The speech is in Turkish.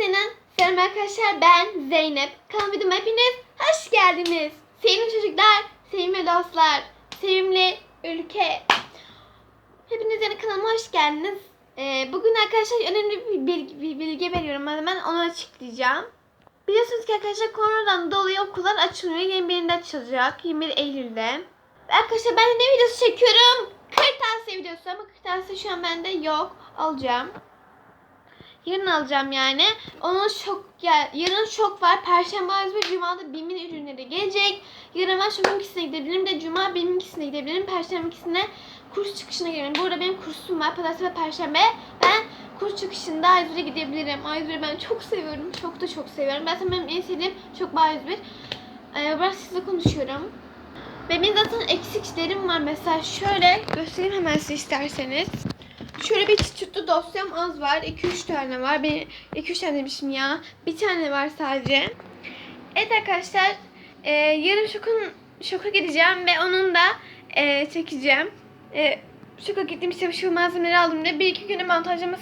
Herkesenin selam arkadaşlar ben Zeynep. Kanalıma videoma hepiniz hoş geldiniz. Sevimli çocuklar, sevimli dostlar, sevimli ülke. Hepiniz yeni kanalıma hoş geldiniz. Ee, bugün arkadaşlar önemli bir bilgi, bir bilgi veriyorum. Hemen onu açıklayacağım. Biliyorsunuz ki arkadaşlar koronadan dolayı okullar açılmıyor. 21'inde açılacak. 21 Eylül'de. Arkadaşlar ben ne videosu çekiyorum? Kırtasiye videosu ama kırtasiye şu an bende yok. Alacağım. Yarın alacağım yani. Onun şok ya yarın şok var. Perşembe ve Cuma'da BİM'in ürünleri gelecek. Yarın ben şokun ikisine gidebilirim de Cuma BİM'in ikisine gidebilirim. Perşembe ikisine kurs çıkışına gidebilirim. Burada benim kursum var. Pazartesi ve Perşembe. Ben kurs çıkışında Ayzur'a gidebilirim. Ayzur'u ben çok seviyorum. Çok da çok seviyorum. Zaten benim en sevdiğim çok Ayzur. Ee, ben sizle konuşuyorum. Benim zaten eksiklerim var. Mesela şöyle göstereyim hemen size isterseniz. Şöyle bir çıtlı dosyam az var. 2-3 tane var. Ben 2-3 tane demişim ya. Bir tane var sadece. Evet arkadaşlar. E, yarın şokun şoka gideceğim ve onun da e, çekeceğim. E, şoka gittiğim işte şu malzemeleri aldım diye bir iki güne montajlaması